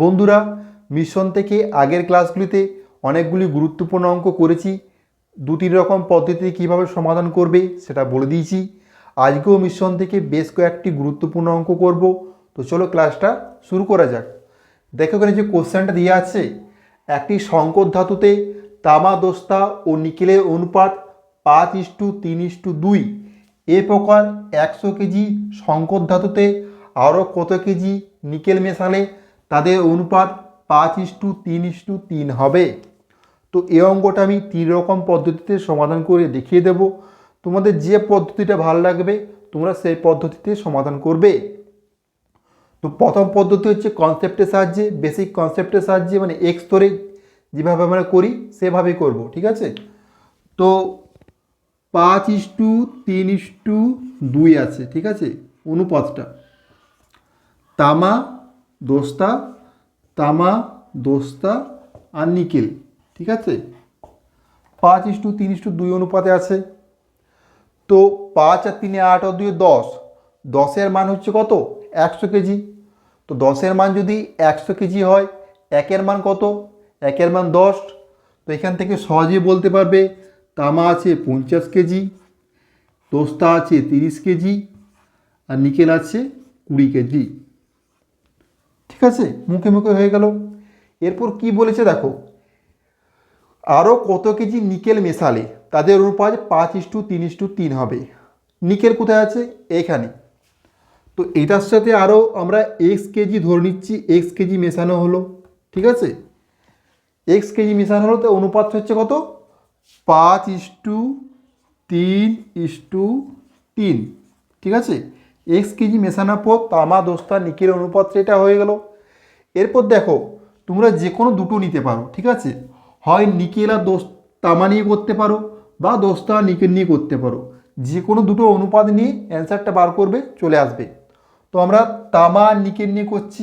বন্ধুরা, মিশন থেকে আগের ক্লাসগুলিতে অনেকগুলি গুরুত্বপূর্ণ অঙ্ক করেছি। দু তিন রকম পদ্ধতিতে কীভাবে সমাধান করবে সেটা বলে দিয়েছি। আজকেও মিশন থেকে বেশ কয়েকটি গুরুত্বপূর্ণ অঙ্ক করব। তো চলো ক্লাসটা শুরু করা যাক। দেখো এখানে যে কোশ্চেনটা দিয়ে আছে, একটি সংকট ধাতুতে তামা দস্তা ও নিকেলের অনুপাত পাঁচ ইস্টু তিন ইস্টু দুই। এ প্রকার একশো কেজি সংকট ধাতুতে আরও কত কেজি নিকেল মেশালে তাদের অনুপাত পাঁচ ইস্টু তিন ইস্টু তিন হবে। তো এই অঙ্কটা আমি তিন রকম পদ্ধতিতে সমাধান করে দেখিয়ে দেব। তোমাদের যে পদ্ধতিটা ভালো লাগবে, তোমরা সেই পদ্ধতিতে সমাধান করবে। তো প্রথম পদ্ধতি হচ্ছে কনসেপ্টের সাহায্যে বেসিক কনসেপ্টের সাহায্যে মানে এক্স ধরে যেভাবে আমরা করি সেভাবেই করব, ঠিক আছে? তো পাঁচ ইস্টু তিন ইস্টু দুই আছে, ঠিক আছে? অনুপাতটা। তামা দোস্তা, তামা, দোস্তা আর নিকেল, ঠিক আছে? পাঁচ ইস্টু তিন ইস্টু দুই অনুপাতে আছে। তো পাঁচ আর তিনে আট আর দুই দশ। দশের মান হচ্ছে কত? একশো কেজি। তো দশের মান যদি একশো কেজি হয়, একের মান কত? একের মান দশ। তো এখান থেকে সহজেই বলতে পারবে, তামা আছে পঞ্চাশ কেজি, দোস্তা আছে তিরিশ কেজি, আর নিকেল আছে কুড়ি কেজি। ঠিক আছে? মুখে মুখে হয়ে গেল। এরপর কি বলেছে দেখো। আরও কত কেজি নিকেল মেশালে, তাদের অনুপাত পাঁচ ইস্টু তিন ইস্টু তিন হবে। নিকেল কোথায় আছে? এখানে। তো এটার সাথে আরও আমরা এক্স কেজি ধরে নিচ্ছি এক্স কেজি মেশানো হলো। ঠিক আছে? এক্স কেজি মেশানো হলো, তো অনুপাত হচ্ছে কত? পাঁচ ইস্টু তিন ইস্টু তিন। ঠিক আছে? এক্স কেজি মেশানোর পর তামা দোস্তা নিকেল অনুপাত এটা হয়ে গেল। এরপর দেখো, তোমরা যে কোনো দুটো নিতে পারো, ঠিক আছে? হয় নিকেল দোস তামা নিয়ে করতে পারো, বা দোস্তা নিকেল নিয়ে করতে পারো। যে কোনো দুটো অনুপাত নিয়ে অ্যান্সারটা বার করবে, চলে আসবে। তো আমরা তামা আর নিকেল নিয়ে করছি।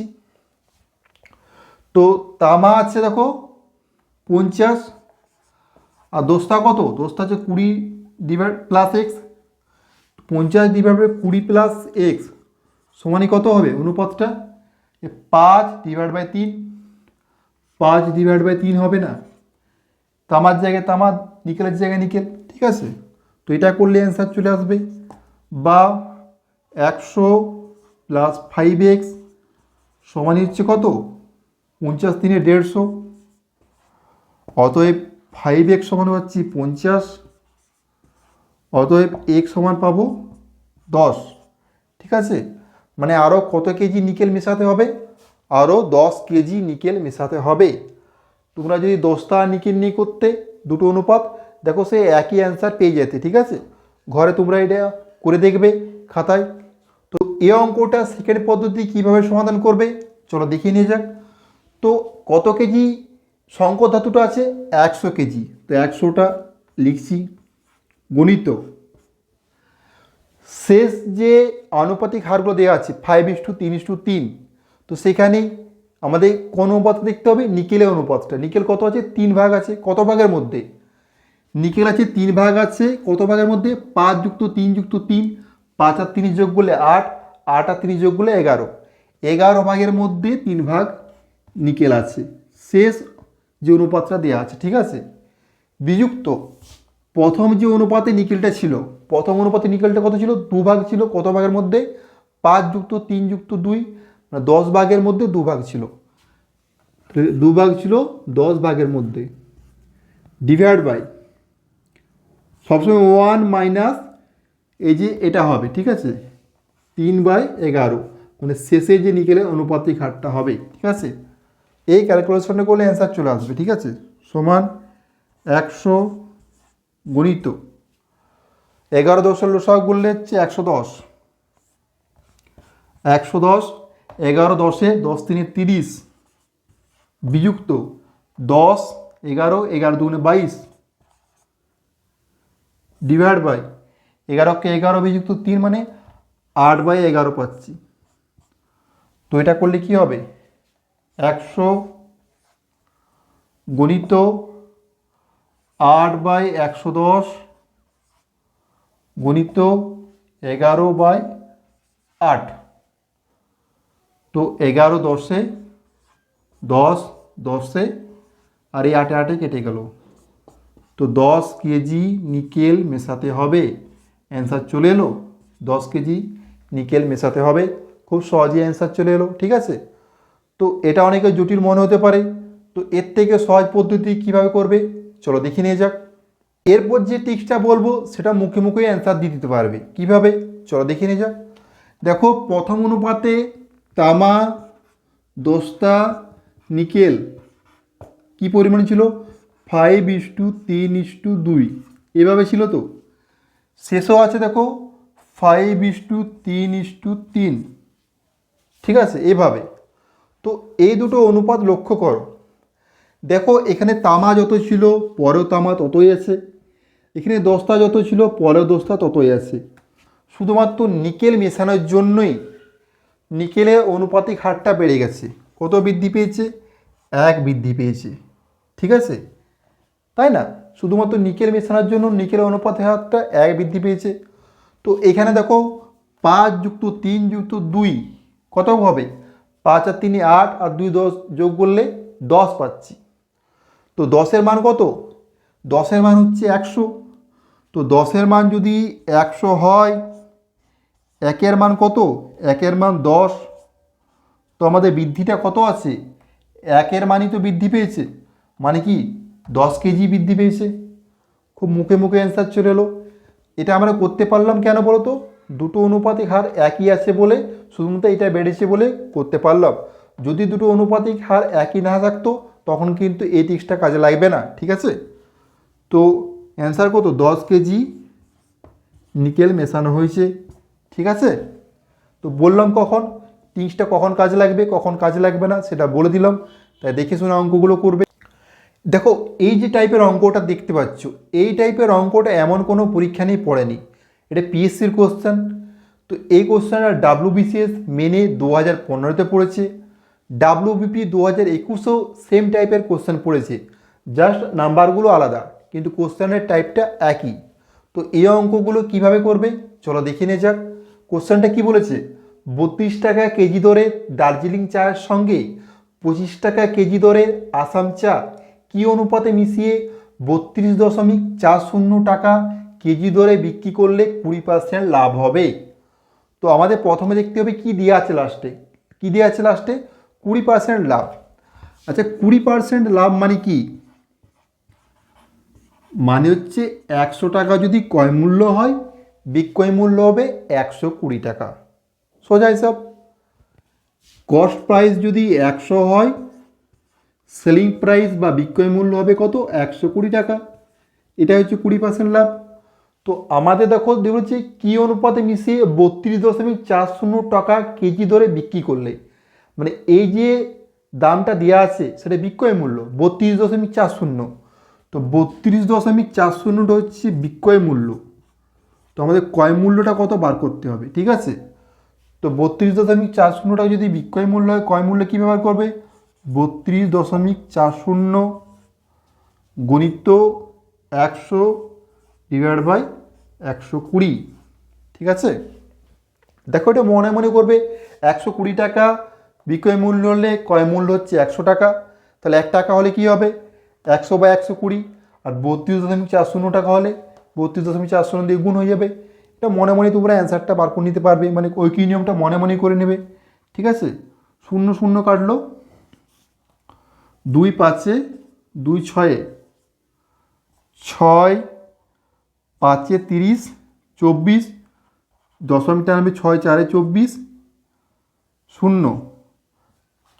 তো তামা আছে দেখো, পঞ্চাশ, আর দোস্তা কত? দোস্তা হচ্ছে কুড়ি ডিভাইড প্লাস এক্স পঞ্চাশ ডিভাইড কুড়ি প্লাস এক্স সমানই কত হবে অনুপাতটা? এ পাঁচ ডিভাইড বাই তিন, পাঁচ ডিভাইড বাই তিন হবে না। তামার জায়গায় তামা নিকেলের জায়গায় নিকেল, ঠিক আছে? তো এটা করলে অ্যান্সার চলে আসবে বা একশো প্লাস ফাইভ এক্স সমানই হচ্ছে কত? পঞ্চাশ তিনে দেড়শো। অতএব ফাইভ এক্স সমান পাচ্ছি পঞ্চাশ। অতএব এক সমান পাবো দশ। ঠিক আছে? মানে আরও কত কেজি নিকেল মেশাতে হবে? আরও দশ কেজি নিকেল মেশাতে হবে। তোমরা যদি দশটা নিকেল নিয়ে করতে দুটো অনুপাত, দেখো সে একই অ্যান্সার পেয়ে যেতে, ঠিক আছে? ঘরে তোমরা এটা করে দেখবে খাতায়। তো এই অঙ্কটা সেকেন্ড পদ্ধতি কীভাবে সমাধান করবে? চলো দেখিয়ে নিয়ে যাক। তো কত কেজি সংকর ধাতুটা আছে? একশো কেজি। তো একশোটা লিখছি। গণিত। শেষ যে আনুপাতিক হারগুলো দেওয়া আছে ফাইভ ইস টু তিন ইস টু তিন, তো সেখানে আমাদের কোন অনুপাত দেখতে হবে? নিকেলের অনুপাতটা। নিকেল কত আছে? তিন ভাগ আছে। কত ভাগের মধ্যে? নিকেল আছে তিন ভাগ আছে। কত ভাগের মধ্যে? পাঁচ যুক্ত তিন যুক্ত তিন, পাঁচ আর তিরিশ যোগ করলে আট আট আর তিরিশ যোগ করলে এগারো। এগারো ভাগের মধ্যে তিন ভাগ নিকেল আছে। শেষ যে অনুপাতটা দেওয়া আছে, ঠিক আছে? বিযুক্ত। প্রথম যে অনুপাতে নিকেলটা ছিল, প্রথম অনুপাতে নিকেলটা কত ছিল? দু ভাগ ছিল কত ভাগের মধ্যে? পাঁচ যুক্ত তিন যুক্ত দুই মানে দশ ভাগের মধ্যে দু ভাগ ছিল। দু ভাগ ছিল দশ ভাগের মধ্যে। ডিভাইড বাই সবসময় ওয়ান মাইনাস এই যে এটা হবে, ঠিক আছে? তিন বাই এগারো মানে শেষে যে নিকেলের অনুপাতিক হারটা হবে, ঠিক আছে? এই ক্যালকুলেশনটা করলে অ্যান্সার চলে আসবে, ঠিক আছে? সমান একশো গণিত। এগারো দশের লোসাগ বললে হচ্ছে একশো দশ। একশো দশ, এগারো দশে দশ তিনে তিরিশ। বিযুক্ত দশ, এগারো এগারো দুগুণে বাইশ। ডিভাইড বাই এগারোকে এগারো বিযুক্ত তিন মানে আট বাই এগারো পাচ্ছি। তো এটা করলে কি হবে? একশো গণিত আট বাই একশো দশ গণিত এগারো বাই আট। তো এগারো দশে দশ, দশে, আর এই আটে আটে কেটে গেল। তো দশ কেজি নিকেল মেশাতে হবে। অ্যান্সার চলে এলো। দশ কেজি নিকেল মেশাতে হবে। খুব সহজেই অ্যান্সার চলে এলো, ঠিক আছে? তো এটা অনেকে জটিল মনে হতে পারে। তো এর থেকে সহজ পদ্ধতি কীভাবে করবে? চলো দেখে নিয়ে যাক। এরপর যে টিক্সটা বলব, সেটা মুখে মুখে অ্যান্সার দিয়ে দিতে পারবে। কীভাবে? চলো দেখে নিয়ে যাক। দেখো, প্রথম অনুপাতে তামা, দোস্তা, নিকেল। কি পরিমাণ ছিল? ফাইভ ইস টু তিন ইস টু দুই। এভাবে ছিল তো? শেষও আছে দেখো ফাইভ ইস টু তিন ইস টু তিন। ঠিক আছে? এভাবে। তো এই দুটো অনুপাত লক্ষ্য করো। দেখো, এখানে তামা যত ছিল, পরেও তামা ততই আছে। এখানে দস্তা যত ছিল, পরেও দস্তা ততই আছে। শুধুমাত্র নিকেল মেশানোর জন্যই নিকেলের অনুপাতিক হারটা বেড়ে গেছে। কত বৃদ্ধি পেয়েছে? এক বৃদ্ধি পেয়েছে। ঠিক আছে? তাই না? শুধুমাত্র নিকেল মেশানোর জন্য নিকেলের অনুপাতের হারটা এক বৃদ্ধি পেয়েছে। তো এখানে দেখো, পাঁচ যুক্ত তিন যুক্ত দুই কত হবে? পাঁচ আর তিনে আট আর দুই দশ যোগ করলে দশ পাচ্ছি। তো দশের মান কত? দশের মান হচ্ছে একশো। তো দশের মান যদি একশো হয়, একের মান কত? একের মান দশ। তো আমাদের বৃদ্ধিটা কত আছে? একের মানই তো বৃদ্ধি পেয়েছে। মানে কি? দশ কেজি বৃদ্ধি পেয়েছে। খুব মুখে মুখে অ্যান্সার চলে এলো। এটা আমরা করতে পারলাম কেন বলো তো দুটো অনুপাতিক হার একই আছে বলে, শুধুমাত্র এটা বেড়েছে বলে করতে পারলাম। যদি দুটো অনুপাতিক হার একই না থাকতো তখন কিন্তু এই টিক্সটা কাজে লাগবে না, ঠিক আছে? তো অ্যান্সার কত? দশ কেজি নিকেল মেশানো হয়েছে, ঠিক আছে? তো বললাম কখন? টিক্সটা কখন কাজে লাগবে, কখন কাজে লাগবে না সেটা বলে দিলাম। তাই দেখে শুনে অঙ্কগুলো করবে। দেখো, এই যে টাইপের অঙ্কটা দেখতে পাচ্ছ, এই টাইপের অঙ্কটা এমন কোনো পরীক্ষা নিয়ে পড়েনি। এটা পিএসসির কোশ্চেন তো এই কোশ্চেনটা ডাব্লিউ বিসিএস মেনে দু হাজার পনেরোতে পড়েছে। ডাব্লিউ বিপি দু হাজার একুশেও সেম টাইপের কোশ্চেন পড়েছে। জাস্ট নাম্বারগুলো আলাদা, কিন্তু কোশ্চেনের টাইপটা একই। তো এই অঙ্কগুলো কীভাবে করবে? চলো দেখে নিয়ে যাক। কোশ্চেনটা কি বলেছে? বত্রিশ টাকা কেজি দরে দার্জিলিং চায়ের সঙ্গে পঁচিশ টাকা কেজি দরে আসাম চা কী অনুপাতে মিশিয়ে বত্রিশ দশমিক চার শূন্য টাকা কেজি দরে বিক্রি করলে কুড়ি পার্সেন্ট লাভ হবে? তো আমাদের প্রথমে দেখতে হবে কি দেওয়া আছে লাস্টে কি দেওয়া আছে লাস্টে কুড়ি পার্সেন্ট লাভ। আচ্ছা কুড়ি পার্সেন্ট লাভ মানে কি? মানে হচ্ছে একশো টাকা যদি ক্রয় মূল্য হয়, বিক্রয় মূল্য হবে একশো কুড়ি টাকা। সোজা হিসাব। কস্ট প্রাইস যদি একশো হয় সেলিং প্রাইস বা বিক্রয় মূল্য হবে কত? একশো কুড়ি টাকা। এটা হচ্ছে কুড়ি পার্সেন্ট লাভ। তো আমাদের দেখো দেখছি কী অনুপাতে মিশিয়ে বত্রিশ দশমিক চার শূন্য টাকা কেজি দরে বিক্রি করলে। মানে এই যে দামটা দেওয়া আছে, সেটা বিক্রয় মূল্য, বত্রিশ দশমিক চার শূন্য। তো বত্রিশ দশমিক চার শূন্যটা হচ্ছে বিক্রয় মূল্য। তো আমাদের ক্রয় মূল্যটা কত বার করতে হবে, ঠিক আছে? তো বত্রিশ দশমিক চার শূন্যটা যদি বিক্রয় মূল্য হয় ক্রয় মূল্য কী ব্যবহার করবে? বত্রিশ দশমিক চার শূন্য গণিত একশো ডিভাইড বাই একশো কুড়ি, ঠিক আছে? দেখো এটা মনে মনে করবে, একশো কুড়ি টাকা বিক্রয় মূল্য হলে ক্রয় মূল্য হচ্ছে একশো টাকা। তাহলে এক টাকা হলে কি হবে? একশো বা একশো কুড়ি। আর বত্রিশ দশমিক চার শূন্য টাকা হলে বত্রিশ দশমিক চার শূন্য দিয়ে গুণ হয়ে যাবে। এটা মনে মনে তোমরা অ্যান্সারটা বার করে নিতে পারবে। মানে ওই কি নিয়মটা মনে মনে করে নেবে। ঠিক আছে? শূন্য শূন্য কাটলো। দুই পাঁচে, দুই ছয়ে, ছয়, পাঁচে তিরিশ, চব্বিশ, দশমিক টানবে ছয় চারে চব্বিশ, শূন্য।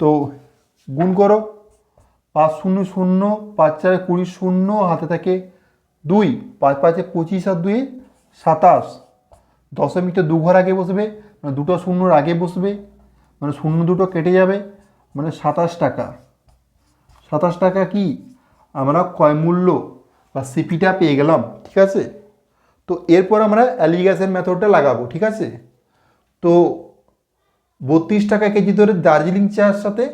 তো গুণ করো, পাঁচ শূন্য শূন্য, পাঁচ চারে কুড়ি শূন্য, হাতে থাকে দুই, পাঁচ পাঁচে পঁচিশ আর দুই সাতাশ। দশমিকটা দু ঘর আগে বসবে মানে দুটো শূন্যর আগে বসবে মানে শূন্য দুটো কেটে যাবে মানে সাতাশ টাকা। সাতাশ টাকা কি? আমরা ক্রয় মূল্য বা সিপিটা পেয়ে গেলাম, ঠিক আছে? তো এরপর আমরা অ্যালিগেশন মেথডটা লাগাবো, ঠিক আছে? তো বত্রিশ টাকা কেজি ধরে দার্জিলিং চার সাথে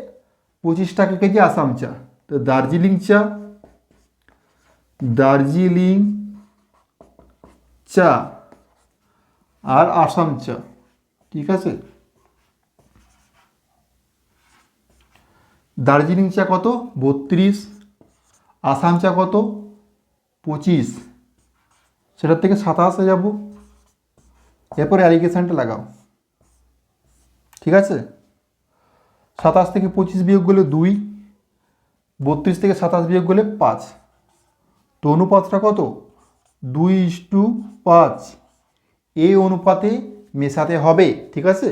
পঁচিশ টাকা কেজি আসাম চা। তো দার্জিলিং চা দার্জিলিং চা আর আসাম চা, ঠিক আছে? দার্জিলিং চা কত? বত্রিশ, আসাম চা কত? পঁচিশ। সেটার থেকে সাতাশে যাব। এরপরে অ্যালিগেশনটা লাগাও। ঠিক আছে? সাতাশ থেকে পঁচিশ বিয়োগ করলে দুই, বত্রিশ থেকে সাতাশ বিয়োগ করলে পাঁচ। তো অনুপাতটা কত? দুই ইস টু পাঁচ। এই অনুপাতে মেশাতে হবে, ঠিক আছে?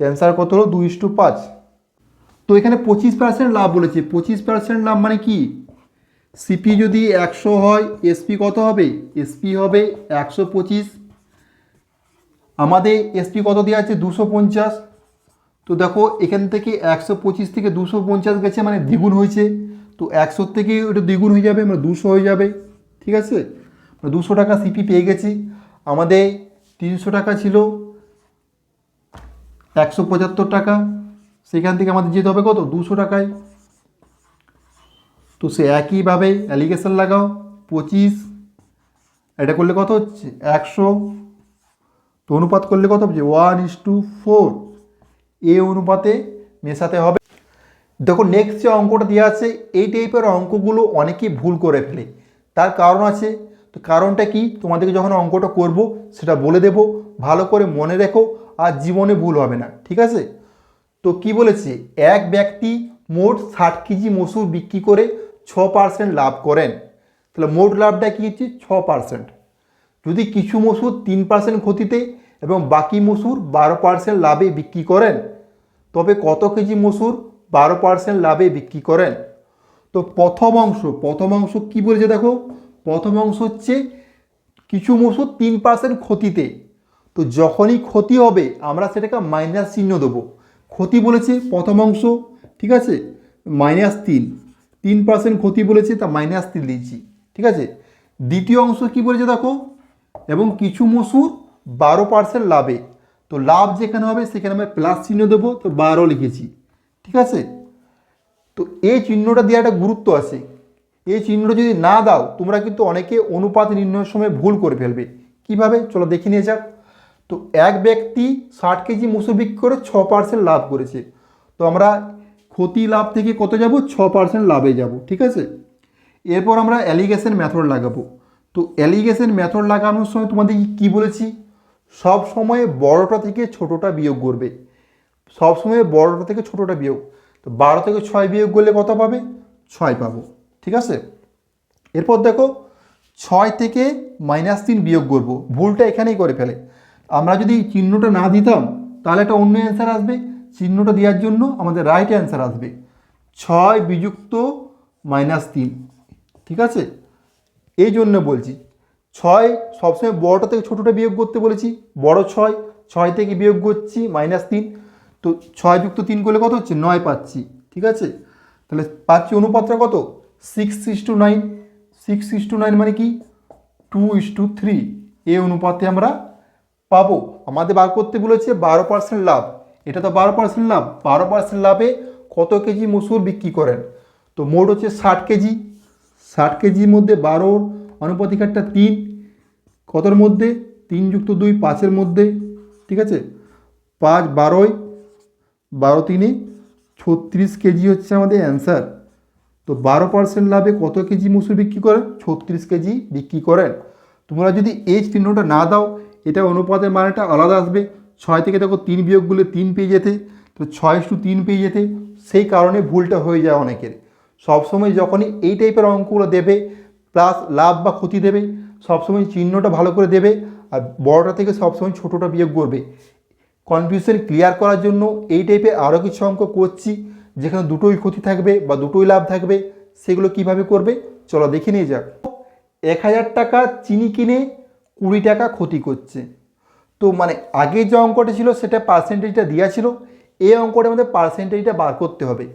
অ্যান্সার কত হলো? দুই ইস টু পাঁচ। তো এখানে পঁচিশ পার্সেন্ট লাভ বলেছে। পঁচিশ পার্সেন্ট লাভ মানে কি? সিপি যদি একশো হয় এসপি কত হবে? এসপি হবে একশো পঁচিশ। আমাদের এসপি কত দেওয়া আছে? দুশো পঞ্চাশ। তো দেখো, এখান থেকে একশো পঁচিশ থেকে দুশো পঞ্চাশ গেছে মানে দ্বিগুণ হয়েছে। তো একশোর থেকে ওটা দ্বিগুণ হয়ে যাবে মানে দুশো হয়ে যাবে, ঠিক আছে? মানে দুশো টাকা সিপি পেয়ে গেছি। আমাদের তিনশো টাকা ছিল একশো পঁচাত্তর টাকা। সেখান থেকে আমাদের যেতে হবে কত? দুশো টাকায়। তো সে একইভাবে অ্যালিগেশন লাগাও, পঁচিশ। এটা করলে কত হচ্ছে? একশো। তো অনুপাত করলে কত হচ্ছে ওয়ান ইস টু ফোর এ অনুপাতে মেশাতে হবে। দেখো নেক্সট যে অঙ্কটা দেওয়া আছে, এই টাইপের অঙ্কগুলো অনেকেই ভুল করে ফেলে। তার কারণ আছে, তো কারণটা কি? তোমাদেরকে যখন অঙ্কটা করব, সেটা বলে দেব, ভালো করে মনে রেখো, আর জীবনে ভুল হবে না, ঠিক আছে? তো কি বলেছে? এক ব্যক্তি মোট ষাট কেজি মসুর বিক্রি করে ছ পার্সেন্ট লাভ করেন। তাহলে মোট লাভটা কী হচ্ছে? ছ পার্সেন্ট যদি কিছু মসুর তিন পার্সেন্ট ক্ষতিতে এবং বাকি মসুর বারো পার্সেন্ট লাভে বিক্রি করেন। তবে কত কেজি মসুর বারো পার্সেন্ট লাভে বিক্রি করেন? তো প্রথম অংশ প্রথম অংশ কী বলেছে দেখো? প্রথম অংশ হচ্ছে কিছু মসুর তিন পার্সেন্ট ক্ষতিতে। তো যখনই ক্ষতি হবে, আমরা সেটাকে মাইনাস চিহ্ন দেবো। ক্ষতি বলেছে প্রথম অংশ, ঠিক আছে? মাইনাস তিন। তিন পার্সেন্ট ক্ষতি বলেছে, তা মাইনাস তিন দিয়েছি, ঠিক আছে? দ্বিতীয় অংশ কি বলেছে দেখো? এবং কিছু মসুর বারো পার্সেন্ট লাভে। তো লাভ যেখানে হবে, সেখানে আমরা প্লাস চিহ্ন দেবো, তো বারো লিখেছি। ঠিক আছে? তো এই চিহ্নটা দেওয়ার একটা গুরুত্ব আছে। এই চিহ্নটা যদি না দাও, তোমরা কিন্তু অনেকে অনুপাত নির্ণয়ের সময় ভুল করে ফেলবে। কীভাবে? চলো দেখে নিয়ে যাক। তো এক ব্যক্তি ষাট কেজি মুসুর বিক্রি করে ছ পার্সেন্ট লাভ করেছে। তো আমরা ক্ষতি লাভ থেকে কত যাব? ছ পার্সেন্ট লাভে যাব। ঠিক আছে? এরপর আমরা অ্যালিগেশন মেথড লাগাবো। তো অ্যালিগেশন মেথড লাগানোর সময় তোমাদের কি বলেছি? সব সময় বড়টা থেকে ছোটোটা বিয়োগ করবে। সব সময় বড়টা থেকে ছোটোটা বিয়োগ। তো বারো থেকে ছয় বিয়োগ করলে কত পাবে? ছয় পাবো। ঠিক আছে? এরপর দেখো, ছয় থেকে মাইনাস তিন বিয়োগ করব। ভুলটা এখানেই করে ফেলে। আমরা যদি চিহ্নটা না দিতাম, তাহলে একটা অন্য অ্যান্সার আসবে। চিহ্নটা দেওয়ার জন্য আমাদের রাইট অ্যান্সার আসবে। ছয় বিযুক্ত মাইনাস তিন। ঠিক আছে? এই জন্য বলছি। ছয় সবসময় বড়টা থেকে ছোটোটা বিয়োগ করতে বলেছি, বড় ছয় ছয় থেকে বিয়োগ করছি মাইনাস তিন। তো ছয় যুক্ত তিন করলে কত হচ্ছে? নয় পাচ্ছি, ঠিক আছে? তাহলে পাচ্ছি অনুপাতটা কত? Six is to nine six is to nine মানে কি? টু ইস টু থ্রি এই অনুপাতে আমরা পাবো। আমাদের বার করতে বলেছে বারো পার্সেন্ট লাভ। এটা তো বারো পার্সেন্ট লাভ। বারো পার্সেন্ট লাভে কত কেজি মসুর বিক্রি করেন? তো মোট হচ্ছে ষাট কেজি। ষাট কেজির মধ্যে বারোর অনুপাতিকারটা তিন, কতর মধ্যে? তিন যুক্ত দুই, পাঁচের মধ্যে, ঠিক আছে? পাঁচ বারোয় বারো তিনে ছত্রিশ কেজি হচ্ছে আমাদের অ্যান্সার। তো বারো পার্সেন্ট লাভে কত কেজি মুসুর বিক্রি করেন? ছত্রিশ কেজি বিক্রি করেন। তোমরা যদি এই চিহ্নটা না দাও, এটা অনুপাতের মানেটা আলাদা আসবে। ছয় থেকে দেখো তিন বিয়োগগুলো তিন পেয়ে যেতে, তো ছয় টু তিন পেয়ে যেতে, সেই কারণে ভুলটা হয়ে যায় অনেকের। সবসময় যখনই এই টাইপের অঙ্কগুলো দেবে প্লাস লাভ বা ক্ষতি দেবে, সবসময় চিহ্নটা ভালো করে দেবে আর বড়টা থেকে সবসময় ছোটোটা বিয়োগ করবে। কনফিউশন ক্লিয়ার করার জন্য এই টাইপের আরও কিছু অঙ্ক করছি, যেখানে দুটোই ক্ষতি থাকবে বা দুটোই লাভ থাকবে, সেগুলো কীভাবে করবে? চলো দেখে নিয়ে যাক। এক হাজার টাকা চিনি কিনে কুড়ি টাকা ক্ষতি করছে। তো মানে আগে যে অঙ্কটা ছিল, সেটা পার্সেন্টেজটা দেওয়া ছিল, এই অঙ্কটার মধ্যে পার্সেন্টেজটা বার করতে হবে।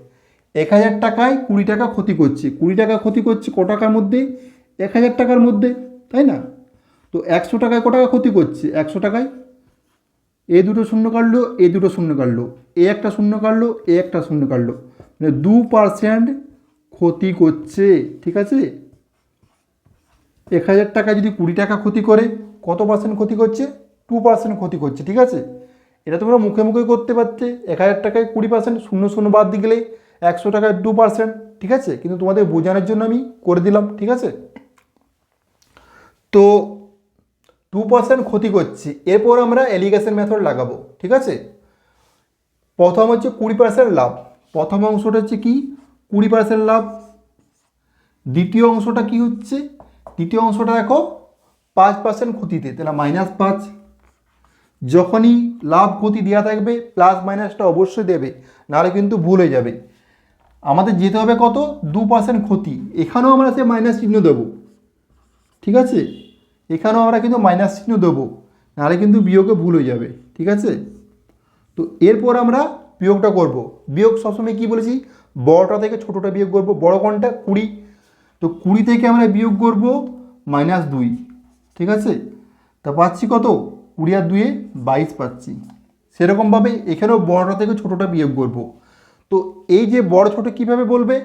এক হাজার টাকায় কুড়ি টাকা ক্ষতি করছে। কুড়ি টাকা ক্ষতি করছে ক টাকার মধ্যে? এক হাজার টাকার মধ্যে, তাই না? তো একশো টাকায় ক টাকা ক্ষতি করছে? একশো টাকায়? এ দুটো শূন্য কাটলো, এ দুটো শূন্য কাটলো, এ একটা শূন্য কাটলো, এ একটা শূন্য কাটলো। মানে দু পার্সেন্ট ক্ষতি করছে, ঠিক আছে? এক হাজার টাকা যদি কুড়ি টাকা ক্ষতি করে, কত পার্সেন্ট ক্ষতি করছে? টু পার্সেন্ট ক্ষতি করছে, ঠিক আছে? এটা তোমরা মুখে মুখে করতে পারছে এক হাজার টাকায় কুড়ি পার্সেন্ট শূন্য শূন্য বাদ দিয়ে গেলে একশো টাকায় টু পার্সেন্ট ঠিক আছে? কিন্তু তোমাদের বোঝানোর জন্য আমি করে দিলাম, ঠিক আছে? তো টু পার্সেন্ট ক্ষতি করছি। এরপর আমরা এলিগেশন মেথড লাগাবো, ঠিক আছে? প্রথম হচ্ছে কুড়ি পার্সেন্ট লাভ। প্রথম অংশটা হচ্ছে কি? কুড়ি পার্সেন্ট লাভ। দ্বিতীয় অংশটা কি হচ্ছে? দ্বিতীয় অংশটা দেখো, পাঁচ পার্সেন্ট ক্ষতিতে, তাহলে মাইনাস পাঁচ। যখনই লাভ ক্ষতি দেওয়া থাকবে প্লাস মাইনাসটা অবশ্যই দেবে, নাহলে কিন্তু ভুল যাবে। আমাদের যেতে হবে কত? দু পার্সেন্ট ক্ষতি। এখানেও আমরা সে মাইনাস চিহ্ন দেবো। ঠিক আছে? এখানেও আমরা কিন্তু মাইনাস চিহ্ন দেবো। নাহলে কিন্তু বিয়োগে ভুল হয়ে যাবে। ঠিক আছে? তো এরপর আমরা বিয়োগটা করব। বিয়োগ সবসময় কী বলেছি? বড়টা থেকে ছোটোটা বিয়োগ করব। বড় কোনটা? কুড়ি। তো কুড়ি থেকে আমরা বিয়োগ করব মাইনাস দুই। ঠিক আছে? তা পাচ্ছি কত? কুড়ি আর দুয়ে বাইশ পাচ্ছি। সেরকমভাবে এখানেও বড়টা থেকে ছোটোটা বিয়োগ করব। তো এই যে বড় ছোটো কীভাবে বলবে?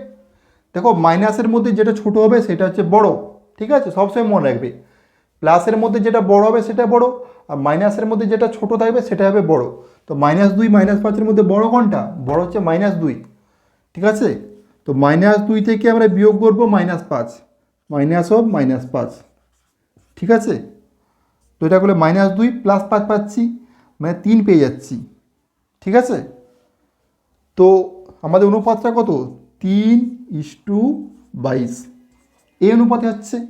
দেখো মাইনাসের মধ্যে যেটা ছোট হবে সেটা হচ্ছে বড়, ঠিক আছে? সবসময় মনে রাখবে। প্লাসের মধ্যে যেটা বড় হবে সেটা বড়, আর মাইনাসের মধ্যে যেটা ছোট থাকবে সেটা হবে বড়। তো মাইনাস দুই, মাইনাস পাঁচের মধ্যে বড় কোনটা? বড় হচ্ছে মাইনাস দুই, ঠিক আছে? তো মাইনাস দুই থেকে আমরা বিয়োগ করব মাইনাস পাঁচ। মাইনাস অফ মাইনাস পাঁচ, ঠিক আছে? তো এটা করলে মাইনাস দুই, প্লাস পাঁচ পাচ্ছি মানে তিন পেয়ে যাচ্ছি, ঠিক আছে? তো আমাদের অনুপাতটা কত? তিন ইস টু বাইশ। এই অনুপাতে হচ্ছে।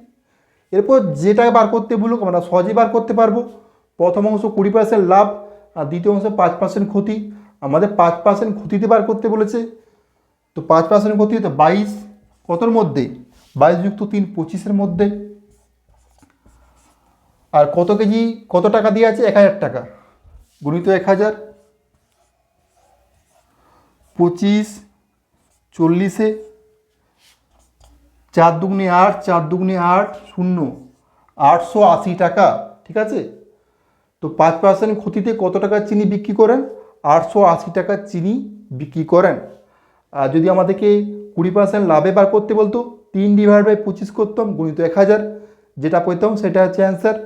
এরপর যেটা বার করতে বলুক আমরা সহজেই বার করতে পারব। প্রথম অংশ কুড়ি পার্সেন্ট লাভ, আর দ্বিতীয় অংশ পাঁচ পার্সেন্ট ক্ষতি। আমাদের পাঁচ পার্সেন্ট ক্ষতিতে বার করতে বলেছে। তো পাঁচ পার্সেন্ট ক্ষতি তো বাইশ। কতর মধ্যে? বাইশ যুক্ত তিন পঁচিশের মধ্যে। আর কত কেজি, কত টাকা দিয়ে আছে? এক হাজার টাকা। গুণিত এক হাজার। পঁচিশ, চল্লিশে, চার দুগুনি আট, চার দুগুনি আট, শূন্য, আটশো আশি টাকা, ঠিক আছে? তো পাঁচ পার্সেন্ট ক্ষতিতে কত টাকার চিনি বিক্রি করেন? আটশো আশি টাকার চিনি বিক্রি করেন। আর যদি আমাদেরকে কুড়ি পার্সেন্ট লাভে বার করতে বলতো, তিন ডিভাইড বাই পঁচিশ করতাম, গুণিত এক হাজার, যেটা পেতাম সেটা হচ্ছে অ্যান্সার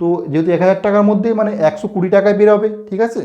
তো যেহেতু এক হাজার টাকার মধ্যে মানে একশো কুড়ি টাকায় বেরোবে ঠিক আছে?